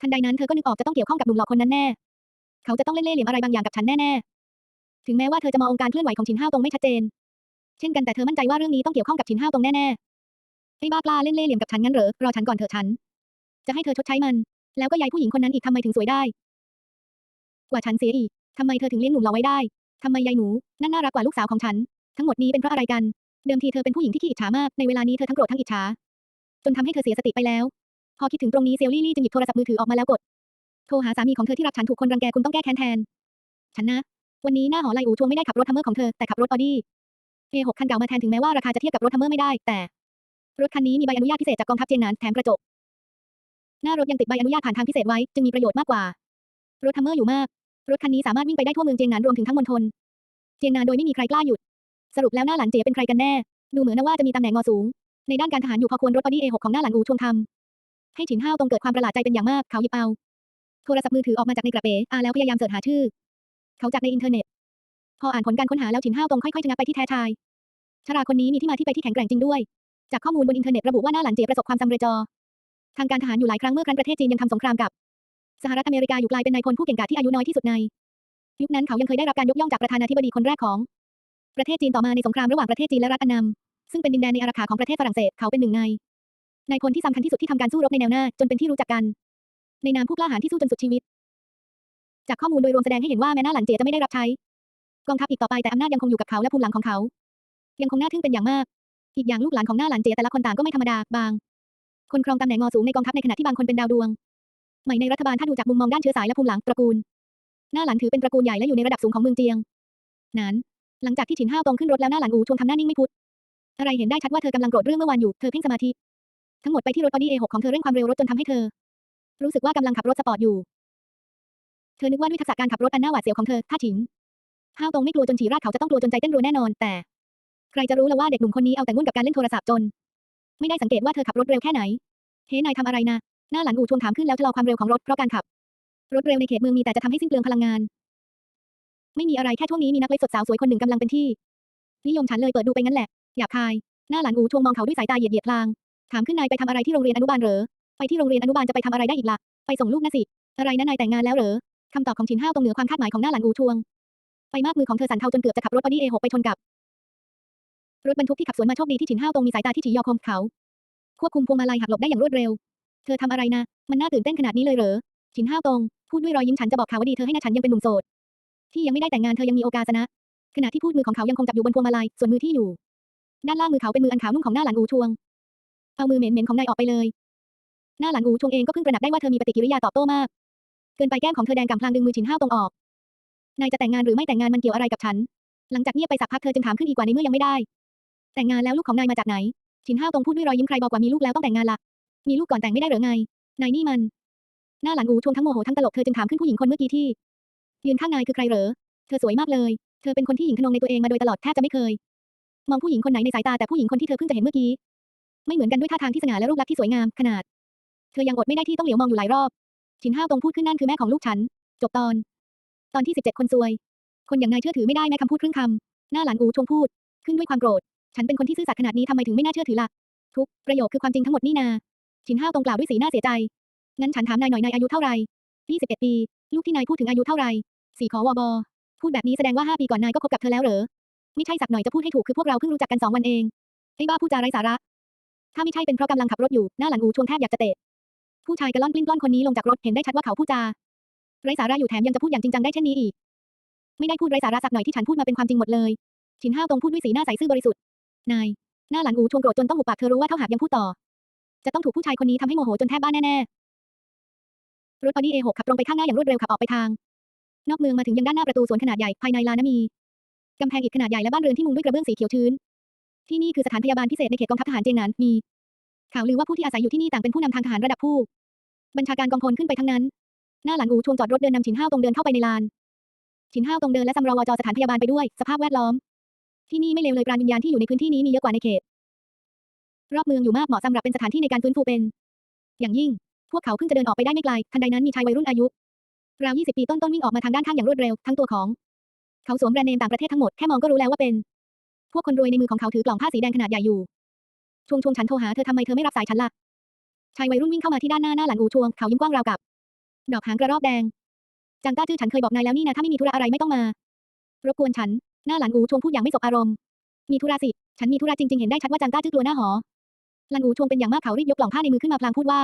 ทันใดนั้นเธอก็นึกออกจะต้องเกี่ยวข้องกับหนุ่มหล่อคนนั้นแน่ เขาจะต้องเล่นเล่ห์เหลี่ยมอะไรบางอย่างกับฉันแน่ๆ ถึงแม้ว่าเธอจะมององค์การเคลื่อนไหวของชินห้าวตรงไม่ชัดเจน เช่นกันแต่เธอมั่นใจว่าเรื่องนี้ต้องเกี่ยวข้องกับชินห้าวตรงแน่ๆ ไอ้บ้ากล้าเล่นเล่ห์เหลี่ยมกับฉันงั้นเหรอ รอฉันก่อนเถอะฉัน จะให้เธอชดใช้มัน แล้วก็ยายผู้หญิงคนนั้นอีกทำไมถึงสวยได้ กว่าฉันเสียอีกทำไมเธอถึงเลี้ยงหนุ่มเราไว้ได้ทำไมยายหนูนั่นน่ารักกว่าลูกสาวของฉัน ทั้งหมดนี้เป็นเพราะอะไรกัน เดิมทีเธอเป็นผู้หญิงที่ขี้อิจฉามาก ในเวลานี้เธอทั้งโกรธทั้งอิจฉา จนทำให้เธอเสียสติไปแล้ว พอคิดถึงตรงนี้เซลลี่ลี่จึงหยิบโทรศัพท์มือถือออกมาแล้วกด โทรหาสามีของเธอที่รับฉันถูกคนรังแกคุณต้องแก้แค้นแทน ฉันนะ วันนี้หน้าหอไลอูชวงไม่ได้ขับรถทัมเมอร์ของเธอแต่ขับรถออดี้ A6 คันเก่ามาแทนถึงแม้ว่าราคาจะเทียบกับรถทัมเมอร์ไม่ได้แต่ รถคันนี้มีใบอนุญาตพิเศษจากกองทัพเจียงหนานแถมกระจก หน้ารถยังติดใบอนุญาตผ่านทางพิเศษไว้ จึงมีประโยชน์มากกว่า รถทัมเมอร์อยู่มาก รถคันนี้สามารถวิ่งไปได้ทั่วเมืองเจียงหนานรวมถึงทั้งมณฑล เจียงนานโดยไม่มีใครกล้าหยุด สรุปแล้วหน้าหลันเจียเป็นใครกันแน่ ดูเหมือนนะว่าจะมีตำแหน่งงอสูง ในด้านการทหารอยู่พอควรรถออดี้ A6 ของหน้าหลันอูชวงทำให้ฉินห้าวตรงเกิดความประหลาดใจเป็นอย่างมากเขาหยิบเอาโทรศัพท์มือถือออกมาจากในกระเป๋อาแล้วพยายามเสิร์ชหาชื่อ เขาจากในอินเทอร์เน็ต พออ่านผลการค้นหาแล้วฉินห้าวตรงค่อยๆชะงักไปที่แท้ชายชราคนนี้มีที่มาที่ไปที่แข็งแกร่งจริงด้วย จากข้อมูลบนอินเทอร์เน็ตระบุว่าหน้าหลันเจประสบความสำเร็จจอ ทางการทหารอยู่หลายครั้งเมื่อครั้งประเทศจีนยังทำสงครามกับ สหรัฐอเมริกาอยู่กลายเป็นนายพลผู้เก่งกาจที่อายุน้อยที่สุดในยุคนั้นเขายังเคยได้รับการยกย่องจากประธานาธิบดีคนแรกของ ประเทศจีนต่อมาในสงครามระหว่างประเทศจีนและรัฐอันนัมซึ่งเป็นดินแดนในอาณาขตของประเทศฝรั่งเศสเขาเป็นหนึ่งในนายพลที่สำคัญที่สุดที่ทำการสู้รบในแนวหน้า จนเป็นที่รู้จักกัน ในนามผู้กล้าหาญที่สู้จนสุดชีวิต จากข้อมูลโดยรวมแสดงให้เห็นว่าแม้หน้าหลันเจจะไม่ได้รับใช้กองทัพอีกต่อไปแต่อำนาจยังคงอยู่กับเขาและภูมิหลังของเขา ยังคงน่าทึ่งเป็นอย่างมาก อีกอย่างลูกหลานของหน้าหลันเจียแต่ละคนต่างก็ไม่ธรรมดา บาง คนครองตำแหน่งงอสูงในกองทัพในขณะที่บางคนเป็นดาวดวง ใหม่ในรัฐบาลถ้าดูจากมุมมองด้านเชื้อสายและภูมิหลังตระกูล หน้าหลันถือเป็นตระกูลใหญ่และอยู่ในระดับสูงของเมืองเจียง นั้น หลังจากที่ฉินห้าวตรงขึ้นรถแล้วหน้าหลันอูชวงทำหน้านิ่งไม่พูดอะไรเห็นได้ชัดว่าเธอกำลังโกรธเรื่องเมื่อวานอยู่ เธอเพ่งสมาธิ ทั้งหมดไปที่รถออดี้ A6 ของเธอเร่งความเร็วรถจนทำให้เธอ รู้สึกว่ากำลังขับรถสปอร์ตอยู่ เธอนึกว่าด้วยทักษะการขับรถอันน่าหวาดเสียวของเธอ ถ้าฉินห้าวตรงไม่กลัวจนฉีราดเขาจะต้องกลัวจนใจเต้นรัวแน่นอน แต่ ใครจะรู้ละว่าเด็กหนุ่มคนนี้เอาแต่งุ่นกับการเล่นโทรศัพท์จน ไม่ได้สังเกตว่าเธอขับรถเร็วแค่ไหน เฮ้นายทำอะไรนะ หน้าหลันอูชวงถามขึ้นแล้วชะลอความเร็วของรถเพราะการขับ รถเร็วในเขตเมืองมีแต่จะทำให้สิ้นเปลืองพลังงาน ไม่มีอะไรแค่ช่วงนี้มีนักเล่นสดสาวสวยคนหนึ่งกำลังเป็นที่ นิยมฉันเลยเปิดดูไปงั้นแหละ หยาบคาย หน้าหลันอูชวงมองเขาด้วยสายตาเหยียดเหยียดพลาง ถามขึ้นนายไปทำอะไรที่โรงเรียนอนุบาลเหรอ ไปที่โรงเรียนอนุบาลจะไปทำอะไรได้อีกล่ะ ไปส่งลูกนะสิ อะไรนะนายแต่งงานแล้วเหรอคำตอบของฉินห้าวตรงเหนือความคาดหมายของหน้าหลันอูชวง ไปมากมือของเธอสั่นเทาจนเกือบจะขับรถออดี้ A6 ไปชนกับ รถบรรทุกที่ขับสวนมาโชคดีที่ฉินห้าวตรงมีสายตาที่ถี่ยอคมเขา ควบคุมพวงมาลัยหักหลบได้อย่างรวดเร็ว เธอทำอะไรนะ มันน่าตื่นเต้นขนาดนี้เลยเหรอฉินห้าวตรงพูดด้วยรอยยิ้มฉันจะบอกข่าวว่าดีเธอให้นะฉันยังเป็นหนุ่มโสดที่ยังไม่ได้แต่งงานเธอยังมีโอกาสนะ ขณะที่พูดมือของเขายังคงจับอยู่บนพวงมาลัยส่วนมือที่อยู่ ด้านล่างมือเขาเป็นมืออันขาวนุ่มของหน้าหลันอูชวงเอามือเหม็นๆของนายออกไปเลย หน้าหลันอูชวงเองก็เพิ่งตระหนักได้ว่าเธอมีปฏิกิริยาตอบโต้มาก เกินไปแก้มของเธอแดงกำพลางดึงมือฉินห้าวตรงออกนายจะแต่งงานหรือไม่แต่งงานมันเกี่ยวอะไรกับฉัน หลังจากเงียบไปสักพักเธอจึงถามขึ้นอีกว่าในเมื่อยังไม่ได้ แต่งงานแล้วลูกของนายมาจากไหนฉินห้าวตรงพูดด้วยรอยยิ้มใครบอกว่ามีลูกแล้วต้องแต่งงานละมีลูกก่อนแต่งไม่ได้หรือไง นายนี่มัน หน้าหลันอูชวงทั้งโมโหทั้งตลกเธอจึงถามขึ้นผู้หญิงคนเมื่อกี้ที่ยืนข้างนายคือใครเหรอ เธอสวยมากเลย เธอเป็นคนที่หญิงทะนงในตัวเองมาโดยตลอดแทบจะไม่เคย มองผู้หญิงคนไหนในสายตาแต่ผู้หญิงคนที่เธอเพิ่งจะเห็นเมื่อกี้ ไม่เหมือนกันด้วยท่าทางที่สง่าและรูปลักษณ์ที่สวยงามขนาด เธอยังอดไม่ได้ที่ต้องเหลียวมองอยู่หลายรอบฉินห้าวตรงพูดขึ้นนั่นคือแม่ของลูกฉัน จบตอน ตอนที่สิบเจ็ดคนซวย คนอย่างนายเชื่อถือไม่ได้แม้คำพูดครึ่งคำหน้าหลานอูชวงพูด ขึ้นด้วยความโกรธ ฉันเป็นคนที่ซื่อสัตย์ขนาดนี้ทำไมถึงไม่น่าเชื่อถือล่ะ ทุกประโยคคือความจริงทั้งหมดนี่นาฉินห้าวตรงกล่าวด้วยสีหน้าเสียใจ งั้นฉันถามนายหน่อยนายอายุเท่าไหร่21 ปี ลูกที่นายพูดถึงอายุเท่าไหร่สี่ขอวบพูดแบบนี้แสดงว่าห้าปีก่อนนายก็คบกับเธอแล้วเหรอ ไม่ใช่สักหน่อยจะพูดให้ถูกคือพวกเราเพิ่งรู้จักกันสองวันเอง ไอ้บ้าพูดจาไร้สาระ ถ้าไม่ใช่เป็นเพราะกำลังขับรถอยู่ หน้าหลังอูชวงแทบอยากจะเตะ ผู้ชายกระล่อนกลิ้นกล้อนคนนี้ลงจากรถเห็นได้ชัดว่าเขาพูดจาไร้สาระอยู่แถมยังจะพูดอย่างจริงจังได้เช่นนี้อีก ไม่ได้พูดไร้สาระสักหน่อยที่ฉันพูดมาเป็นความจริงหมดเลยฉินห้าวตรงพูดด้วยสีหน้าใสซื่อบริสุทธิ์ นาย หน้าหลังอูชวงโกรธจนต้องหุบปากเธอรู้ว่าถ้าหากยังพูดต่อ จะต้องถูกผู้ชายคนนี้ทำให้โมโหจนแทบบ้าแน่ๆ รถออดี้ A6 ขับตรงไปข้างหน้าอย่างรวดเร็วขับออกไปทาง นอกเมืองมาถึงยังด้านหน้าประตูสวนขนาดใหญ่ภายในลานมีกำแพงอิฐขนาดใหญ่และบ้านเรือนที่มุงด้วยกระเบื้องสีเขียวชื้น ที่นี่คือสถานพยาบาลพิเศษในเขตกองทัพทหารเจงนานมีข่าวลือว่าผู้ที่อาศัยอยู่ที่นี่ต่างเป็นผู้นำทางทหารระดับผู้ บัญชาการกองพลขึ้นไปทั้งนั้น หน้าหลังอูชวงจอดรถเดินนำฉินห้าวตรงเดินเข้าไปในลานฉินห้าวตรงเดินและสำรวจสถานพยาบาลไปด้วย สภาพแวดล้อม ที่นี่ไม่เลวเลยการวิญญาณที่อยู่ในพื้นที่นี้มีเยอะกว่าในเขต รอบเมืองอยู่มากเหมาะสำหรับเป็นสถานที่ในการฟื้นฟูเป็น อย่างยิ่ง พวกเขาเพิ่งจะเดินออกไปได้ไม่ไกล ทันใดนั้นมีชายวัยรุ่นอายุราว20 ปีต้นๆวิ่งออกมาทางด้านข้างอย่างรวดเร็ว ทั้งตัวของ เขาสวมแบรนด์เนมต่างประเทศทั้งหมด แค่มองก็รู้แล้วว่าเป็น พวกคนรวยในมือของเขาถือกล่องผ้าสีแดงขนาดใหญ่อยู่ ชวงชวงฉันโทรหาเธอทำไมเธอไม่รับสายฉันล่ะ ชายวัยรุ่นวิ่งเข้ามาที่ด้านหน้าหน้าหลังอูชวง เขายิ้มกว้างราวกับ ดอกหางกระรอกแดง จางต้าจื้อฉันเคยบอกนายแล้วนี่นะถ้าไม่มีธุระอะไรไม่ต้องมา รบกวนฉัน หน้าหลังอูชวงพูดอย่างไม่สบอารมณ์มีธุระสิ ฉันมีธุระจริงๆ เห็นได้ชัดว่าจางต้าจื้อกลัวหน้าหอ หลังอูชวงเป็นอย่างมากเขารีบยกกล่องผ้าในมือขึ้นมาพลางพูดว่า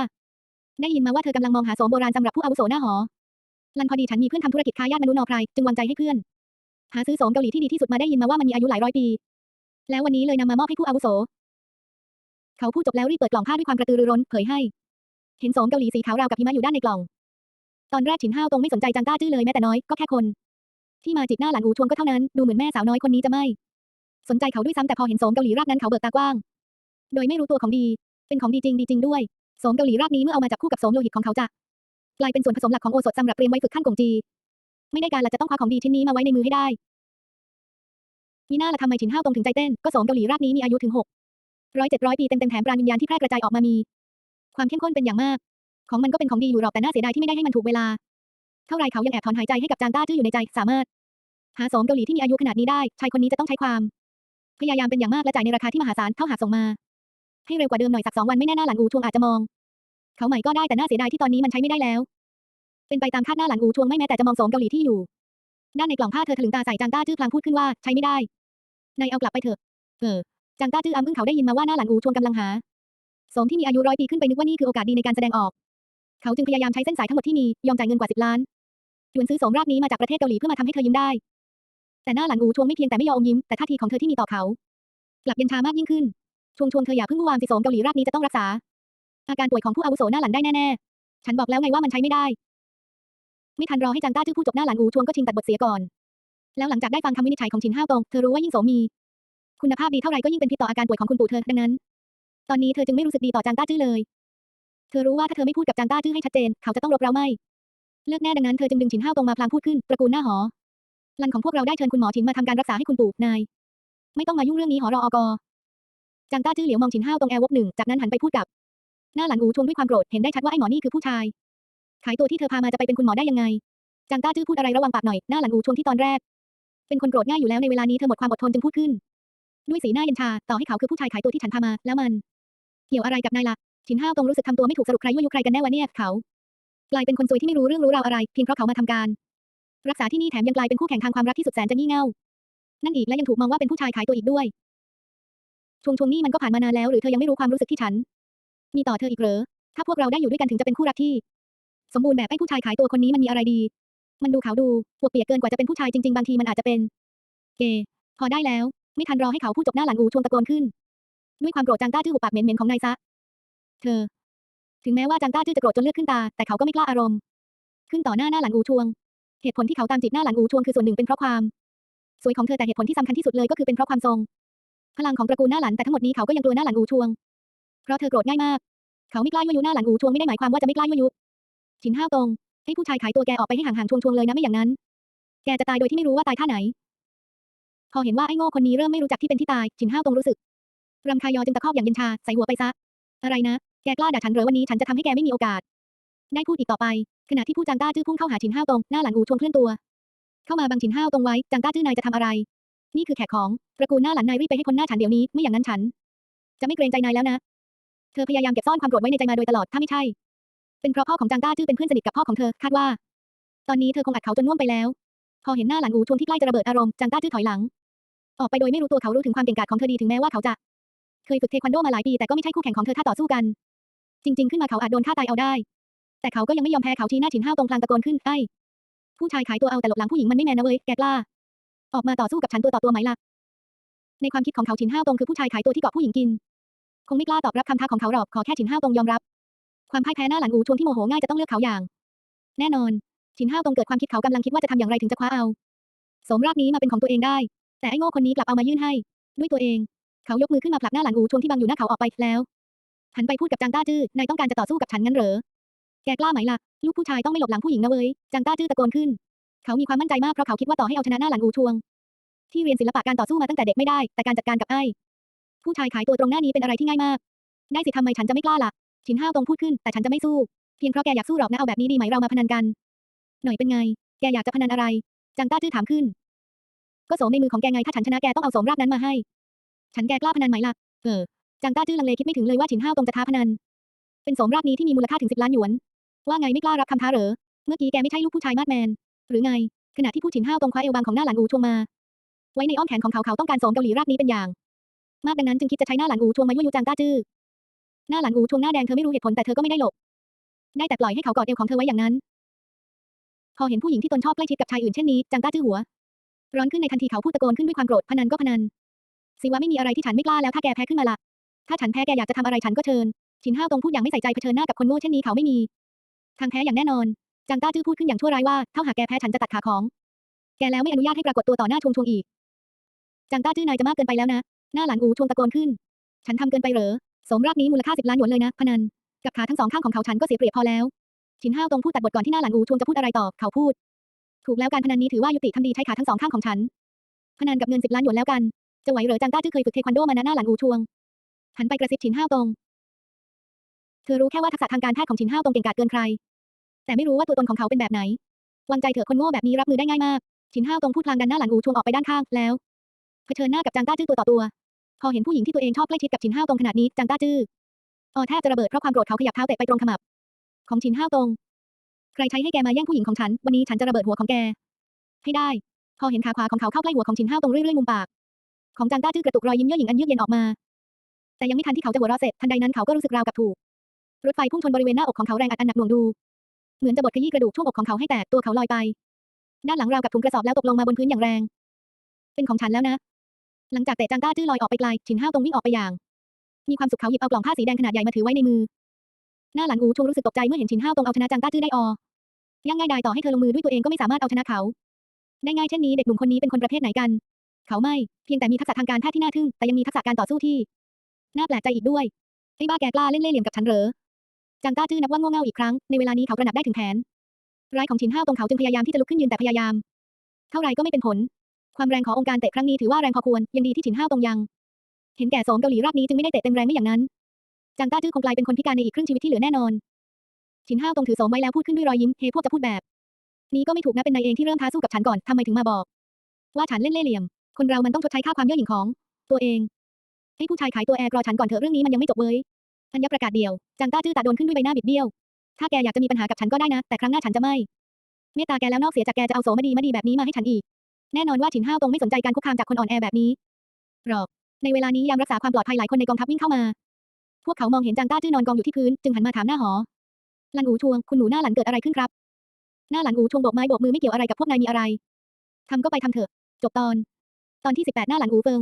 ได้ยินมาว่าเธอกำลังมองหาโสมโบราณสำหรับผู้อาวุโสหน้าหอ ลันพอดีฉันมีเพื่อนทำธุรกิจค้ายาตมนุษย์นอไพรจึงวางใจให้เพื่อน หาซื้อโสมเกาหลีที่ดีที่สุดมาได้ยินมาว่ามันมีอายุหลายร้อยปี แล้ววันนี้เลยนำมามอบให้ผู้อาวุโส เขาพูดจบแล้วรีบเปิดกล่องผ้าด้วยความกระตือรือร้นเผยให้ เห็นโสมเกาหลีสีขาวราวกับหิมะอยู่ด้านในกล่อง ตอนแรกฉินห้าวตรงไม่สนใจจังต้าจื้อเลยแม้แต่น้อยก็แค่คน ที่มาจีบหน้าหลังอูชวงก็เท่านั้น ดูเหมือนแม่สาวน้อยคนนี้จะไม่ สนใจเขาด้วยซ้ำแต่พอเห็นโสมเกาหลีรากนั้นเขาเบิกตากว้าง โดยไม่รู้ตัวของดี เป็นของดีจริงดีจริงด้วยโสมเกาหลีรากนี้เมื่อเอามาจับคู่กับโสมโลหิตของเขาจะกลายเป็นส่วนผสมหลักของโอสถสำหรับเตรียมไว้ฝึกขั้นกงจี ไม่ได้การละจะต้องคว้าของดีชิ้นนี้มาไว้ในมือให้ได้มีหน้าละทำไมฉินห้าวตรงถึงใจเต้นก็โสมเกาหลีรากนี้มีอายุถึงหกร้อยเจ็ดร้อยปีเต็มเต็มแถมปราณวิญญาณที่แพร่กระจายออกมามี ความเข้มข้นเป็นอย่างมาก ของมันก็เป็นของดีอยู่หรอกแต่น่าเสียดายที่ไม่ได้ให้มันถูกเวลา เท่าไรเขายังแอบถอนหายใจให้กับจางต้าจื้ออยู่ในใจ สามารถ หาสมเกาหลีที่มีอายุขนาดนี้ได้ชายคนนี้จะต้องใช้ความ พยายามเป็นอย่างมากและจ่ายในราคาที่มหาศาลเท่าหากส่งมา ให้เร็วกว่าเดิมหน่อยสักสองวันไม่แน่หน้าหลังอูชวงอาจจะมอง เขาใหม่ก็ได้แต่น่าเสียดายที่ตอนนี้มันใช้ไม่ได้แล้ว เป็นไปตามคาดหน้าหลังอูชวงไม่แม้แต่จะมองสมเกาหลีที่อยู่ ด้านในกล่องผ้าเธอถลึงตาใส่จางต้าจื้อพลางพูดขึ้นว่าใช้ไม่ได้นายเอากลับไปเถอะ เออจางต้าจื้ออ้ำอึ้งเขาได้ยินมาว่าหน้าหลังอูชวงกำลังหาสมที่มีอายุร้อยปีขึ้นไปนึกว่านี่คือโอกาสดีในการแสดงออก เขาจึงพยายามใช้เส้นสายทั้งหมดที่มี ยอมจ่ายเงินกว่าสิบล้าน หยวนซื้อโสมรากนี้มาจากประเทศเกาหลีเพื่อมาทำให้เธอยิ้มได้ แต่หน้าหลังอูชวงไม่เพียงแต่ไม่ยอมอมยิ้ม แต่ท่าทีของเธอที่มีต่อเขา กลับเย็นชามากยิ่งขึ้นชวงชวงเธออย่าเพิ่งวู่วามสิโสมเกาหลีรากนี้จะต้องรักษา อาการป่วยของผู้อาวุโสหน้าหลังได้แน่ๆ ฉันบอกแล้วไงว่ามันใช้ไม่ได้ ไม่ทันรอให้จางต้าจื้อพูดจบหน้าหลังอูชวงก็ชิงตัดบทเสียก่อน แล้วหลังจากได้ฟังคำวินิจฉัยของชินห้าวตงเธอรู้ว่ายิ่งโสมมี คุณภาพดีเท่าไหร่ก็ยิ่งเป็นพิษต่ออาการป่วยของคุณปู่เธอ ดังนั้น ตอนนี้เธอจึงไม่รู้สึกดีต่อจางต้าจื้อเลย เธอรู้ว่าถ้าเธอไม่พูดกับจางต้าจื้อให้ชัดเจน เขาจะต้องรบเร้าไม่ เลิกแน่ดังนั้นเธอจึงดึงฉินห้าวตรงมาพลางพูดขึ้นตระกูลหน้าหอ ลันของพวกเราได้เชิญคุณหมอฉินมาทำการรักษาให้คุณปู่นาย ไม่ต้องมายุ่งเรื่องนี้หอรออกจางต้าจื้อเหลียวมองฉินห้าวตรงแอร์วบหนึ่งจากนั้นหันไปพูดกับ หน้าหลังอูชวงด้วยความโกรธเห็นได้ชัดว่าไอ้หมอนี่คือผู้ชายขายตัวที่เธอพามาจะไปเป็นคุณหมอได้ยังไงจางต้าจื้อพูดอะไรระวังปากหน่อยหน้าหลังอูชวงที่ตอนแรก เป็นคนโกรธง่ายอยู่แล้วในเวลานี้เธอหมดความอดทนจึงพูดขึ้น ด้วยสีหน้าเย็นชาต่อให้เขาคือผู้ชายขายตัวที่ฉันพามา แล้วมัน เกี่ยวอะไรกับนายล่ะฉินห้าวตงรู้สึกทำตัวไม่ถูกสรุปใครยั่วยุใครกันแน่วะเนี่ยเขา กลายเป็นคนซวยที่ไม่รู้เรื่องรู้ราวอะไร เพียงเพราะเขามาทำการ รักษาที่นี่แถมยังกลายเป็นคู่แข่งทางความรักที่สุดแสนจะงี่เง่า นั่นอีกและยังถูกมองว่าเป็นผู้ชายขายตัวอีกด้วยช่วงช่วงนี้มันก็ผ่านมานานแล้วหรือเธอยังไม่รู้ความรู้สึกที่ฉัน มีต่อเธออีกเหรอ ถ้าพวกเราได้อยู่ด้วยกันถึงจะเป็นคู่รักที่ สมบูรณ์แบบไอ้ผู้ชายขายตัวคนนี้มันมีอะไรดี มันดูขาวดูปวกเปียกเกินกว่าจะเป็นผู้ชายจริงๆ บางทีมันอาจจะเป็น เกย์พอได้แล้ว ไม่ทันรอให้เขาพูดจบหน้าหลังอูชวงตะโกนขึ้น ด้วยความโกรธจางต้าจื้อหุบปากเหม็นๆของนายซะ เธอ ถึงแม้ว่าจางต้าจื้อจะโกรธจนเลือดขึ้นตา แต่เขาก็ไม่กล้าอารมณ์ ขึ้นต่อหน้าหน้าหลังอูชวง เหตุผลที่เขาตามจีบหน้าหลังอูชวงคือส่วนหนึ่งเป็นเพราะความ สวยของเธอแต่เหตุผลที่สำคัญที่สุดเลยก็คือเป็นเพราะความทรง พลังของตระกูลหน้าหลันแต่ทั้งหมดนี้เขาก็ยังกลัวหน้าหลังอูชวง เพราะเธอโกรธง่ายมาก เขาไม่กล้ายั่วยุหน้าหลังอูชวงไม่ได้หมายความว่าจะไม่กล้ายั่วยุฉินห้าวตรงให้ผู้ชายขายตัวแกออกไปให้ห่างๆชวงๆเลยนะไม่อย่างนั้น แกจะตายโดยที่ไม่รู้ว่าตายท่าไหน พอเห็นว่าไอ้โง่คนนี้เริ่มไม่รู้จักที่เป็นที่ตายฉินห้าวตงรู้สึกรำคายอจึงตะคอกอย่างเย็นชาใส่หัวไปซะ อะไรนะ แกกล้าด่าฉันเหรอวันนี้ฉันจะทำให้แกไม่มีโอกาส ได้พูดอีกต่อไป ขณะที่ผู้จางต้าจื้อพุ่งเข้าหาฉินห้าวตรงหน้าหลังอูชวงเคลื่อนตัว เข้ามาบังฉินห้าวตรงไว้จางต้าจื้อนายจะทำอะไร นี่คือแขกของตระกูลหน้าหลันนายรีบไปให้คนหน้าฉันเดี๋ยวนี้ไม่อย่างนั้นฉัน จะไม่เกรงใจนายแล้วนะ เธอพยายามเก็บซ่อนความโกรธไว้ในใจมาโดยตลอดถ้าไม่ใช่ เป็นเพราะพ่อของจางต้าจื้อเป็นเพื่อนสนิทกับพ่อของเธอคาดว่า ตอนนี้เธอคงอัดเขาจนน่วมไปแล้ว พอเห็นหน้าหลังอูชวงที่ใกล้จะระเบิดอารมณ์จางต้าจื้อถอยหลัง ออกไปโดยไม่รู้ตัวเขารู้ถึงความเก่งกาจของเธอดีถึงแม้ว่าเขาจะเคยฝึกเทควันโดมาหลายปีแต่ก็ไม่ใช่คู่แข่งของเธอถ้าต่อสู้กัน จริง ๆ ขึ้นมาเขาอาจโดนฆ่าตายเอาได้ แต่เขาก็ยังไม่ยอมแพ้เขาชี้หน้าฉินห้าวตรงพลางตะโกนขึ้นไอ้ผู้ชายขายตัวเอาแต่หลบหลังผู้หญิงมันไม่แมนนะเว้ยแกกล้า ออกมาต่อสู้กับฉันตัวต่อตัวไหมล่ะ ในความคิดของเขาฉินห้าวตรงคือผู้ชายขายตัวที่เกาะผู้หญิงกิน คงไม่กล้าตอบรับคำท้าของเขาหรอกขอแค่ฉินห้าวตรงยอมรับ ความพ่ายแพ้หน้าหลังอูชวงที่โมโหง่ายจะต้องเลือกเขาอย่าง แน่นอนฉินห้าวตรงเกิดความคิดเขากำลังคิดว่าจะทำอย่างไรถึงจะคว้าเอาสมรากนี้มาเป็นของตัวเองได้ แต่ไอ้โง่คนนี้กลับเอามายื่นให้ ด้วยตัวเอง เขายกมือขึ้นมาผลักหน้าหลังอูชวงที่บังอยู่หน้าเขาออกไปแล้ว หันไปพูดกับจางต้าจื้อนายต้องการจะต่อสู้กับฉันงั้นเหรอ แกกล้าไหมล่ะ ลูกผู้ชายต้องไม่หลบหลังผู้หญิงนะเว้ย จางต้าจื้อตะโกนขึ้น เขามีความมั่นใจมากเพราะเขาคิดว่าต่อให้เอาชนะหน้าหลังอูชวง ที่เรียนศิลปะการต่อสู้มาตั้งแต่เด็กไม่ได้ แต่การจัดการกับไอ้ผู้ชายขายตัวตรงหน้านี้เป็นอะไรที่ง่ายมาก ได้สิทำไมฉันจะไม่กล้าล่ะ ชินห้าวตรงพูดขึ้น แต่ฉันจะไม่สู้ เพียงเพราะแกอยากสู้หรอกนะเอาแบบนี้ดีไหมเรามาพนันกัน หน่อยเป็นไง แกอยากจะพนันอะไร จางต้าจื้อถามขึ้น ก็โสมในมือของแกไงถ้าฉันชนะแกต้องเอาโสมรากนั้นมาให้ ฉันแกกล้าพนันไหมล่ะ เออ จางต้าจื้อลังเลคิดไม่ถึงเลยว่าฉินห้าวตรงจะท้าพนัน เป็นสมรากนี้ที่มีมูลค่าถึงสิบล้านหยวน ว่าไงไม่กล้ารับคำท้าเหรอ เมื่อกี้แกไม่ใช่ลูกผู้ชายมาดแมน หรือไง ขณะที่ผู้ฉินห้าวตรงคว้าเอวบางของหน้าหลังอูชวงมา ไว้ในอ้อมแขนของเขาเขาต้องการสมเกาหลีรากนี้เป็นอย่าง มากดังนั้นจึงคิดจะใช้หน้าหลังอูชวงมายั่วยุจางต้าจื้อ หน้าหลังอูชวงหน้าแดงเธอไม่รู้เหตุผลแต่เธอก็ไม่ได้หลบ ได้แต่ปล่อยให้เขากอดเอวของเธอไว้อย่างนั้น พอเห็นผู้หญิงที่ตนชอบใกล้ชิดกับชายอื่นเช่นนี้จางต้าจื้อหัว ร้อนขึ้นในทันทีเขาพูดตะโกนขึ้นด้วยความโกรธพนันก็พนันสิว่าไม่มีอะไรที่ฉันไม่กล้าแล้วถ้าแกแพ้ขึ้นมาละ ถ้าฉันแพ้แกอยากจะทำอะไรฉันก็เชิญชินห้าวตรงพูดอย่างไม่ใส่ใจเผชิญหน้ากับคนโง่เช่นนี้เขาไม่มี ทางแพ้อย่างแน่นอน จางต้าจื้อพูดขึ้นอย่างชั่วร้ายว่าถ้าหากแกแพ้ฉันจะตัดขาของ แกแล้วไม่อนุญาตให้ปรากฏตัวต่อหน้าชวงชวงอีก จางต้าจื้อนายจะมากเกินไปแล้วนะ หน้าหลังอูชวงตะโกนขึ้น ฉันทำเกินไปเหรอ สมรากนี้มูลค่าสิบล้านหยวนเลยนะ พนัน กับขาทั้งสองข้างของเขาฉันก็เสียเปรียบพอแล้ว ชินห้าวตรงพูดตัดบทก่อนที่หน้าหลังอูชวงจะพูดอะไรต่อ เขาพูด ถูกแล้วการพนันนี้ถือว่ายุติทำดีใช้ขาทั้งสองข้างของฉัน พนันกับเงินสิบล้านหยวนแล้วกัน จะไหวเหรอจางต้าจื้อเคยฝึกเทควันโดมานะหน้าหลังอูชวง หันไปกระซิบฉินห้าวตรง เธอรู้แค่ว่าทักษะทางการแพทย์ของฉินห้าวตรงเก่งกาจเกินใคร แต่ไม่รู้ว่าตัวตนของเขาเป็นแบบไหน วางใจเถอะคนโง่แบบนี้รับมือได้ง่ายมากฉินห้าวตรงพูดพลางดันหน้าหลันอูชวงออกไปด้านข้างแล้ว เผชิญหน้ากับจางต้าจื้อตัวต่อตัว พอเห็นผู้หญิงที่ตัวเองชอบใกล้ชิดกับฉินห้าวตรงขนาดนี้จางต้าจื้ออ๋อแทบจะระเบิดเพราะความโกรธเขาขยับเท้าเตะไปตรงขมับ ของฉินห้าวตรง ใครใช้ให้แกมาแย่งผู้หญิงของฉัน วันนี้ฉันจะระเบิดหัวของแก ให้ได้ พอเห็นขาขวาของเขาเข้าใกล้หัวของฉินห้าวตรงเรื่อยๆมุมปาก ของจางต้าจื้อกระตุกรอยยิ้มเย่อหยิ่งอันเยือกเย็นออกมา แต่ยังไม่ทันที่เขาจะหัวเราะเสร็จทันใดนั้นเขาก็รู้สึกราวกับถูกรถไฟพุ่งชนบริเวณหน้าอกของเขาแรงอัดอันหนักหน่วงดู เหมือนจะบดขยี้กระดูกช่วงอกของเขาให้แตกตัวเขาลอยไป ด้านหลังราวกับถุงกระสอบแล้วตกลงมาบนพื้นอย่างแรง เป็นของฉันแล้วนะ หลังจากเตะจางต้าจื้อลอยออกไปไกลฉินห้าวตรงวิ่งออกไปอย่าง มีความสุขเขาหยิบเอากล่องผ้าสีแดงขนาดใหญ่มาถือไว้ในมือ หน้าหลันอูชงรู้สึกตกใจเมื่อเห็นฉินห้าวตรงเอาชนะจางต้าจื้อได้อยังง่ายดายต่อให้เธอลงมือด้วยตัวเองก็ไม่สามารถเอาชนะเขาได้ง่ายเช่นนี้เด็กหนุ่มคนนี้เป็นคนประเภทไหนกัน เขาไม่เพียงแต่มีทักษะทางการแพทย์ที่น่าทึ่งแต่ยังมีทักษะการต่อสู้ที่ น่าแปลกใจอีกด้วยไอ้บ้าแกกล้าเล่นเล่ห์เหลี่ยมกับฉันเหรอจางต้าจื้อนับว่าโง่เง่าอีกครั้ง ในเวลานี้เขาตระหนักได้ถึงแผนร้ายของฉินห้าวตรงเขาจึงพยายามที่จะลุกขึ้นยืนแต่พยายาม เท่าไรก็ไม่เป็นผล ความแรงขององค์การเตะครั้งนี้ถือว่าแรงพอควร ยังดีที่ฉินห้าวตรงยัง เห็นแก่โสมเกาหลีรากนี้จึงไม่ได้เตะเต็มแรงไม่อย่างนั้น จางต้าจื้อคงกลายเป็นคนพิการในอีกครึ่งชีวิตที่เหลือแน่นอนฉินห้าวตรงถือโสมไว้แล้วพูดขึ้นด้วยรอยยิ้ม เฮพวกจะพูดแบบ นี้ก็ไม่ถูกนะเป็นนายเองที่เริ่มท้าสู้กับฉันก่อนทำไมถึงมาบอก ว่าฉันเล่นเล่ห์เหลี่ยม คนเรามันต้องชดใช้ค่าความเย่อหยิ่งของ ตัวเอง ให้ผู้ชายขายตัวแอร์รอฉันก่อนเถอะเรื่องนี้มันยังไม่จบเว้ยอัญญประกาศเดียวจางต้าจื้อตาโดนขึ้นด้วยใบหน้าบิดเบี้ยว ถ้าแกอยากจะมีปัญหากับฉันก็ได้นะ แต่ครั้งหน้าฉันจะไม่ เมตตาแกแล้วนอกเสียจากแกจะเอาโสมดีมาดีแบบนี้มาให้ฉันอีก แน่นอนว่าฉินห้าวตรงไม่สนใจการคุกคามจากคนอ่อนแอแบบนี้หรอก ในเวลานี้ยามรักษาความปลอดภัยหลายคนในกองทัพวิ่งเข้ามา พวกเขามองเห็นจางต้าจื้อนอนกองอยู่ที่พื้นจึงหันมาถามหน้าหอหลันอูชวงคุณหนูหน้าหลันเกิดอะไรขึ้นครับ หน้าหลันอูชวงโบกไม้โบกมือไม่เกี่ยวอะไรกับพวกนายมีอะไรทำก็ไปทำเถอะ จบตอน ตอนที่ 18 หน้าหลันอูเฟิง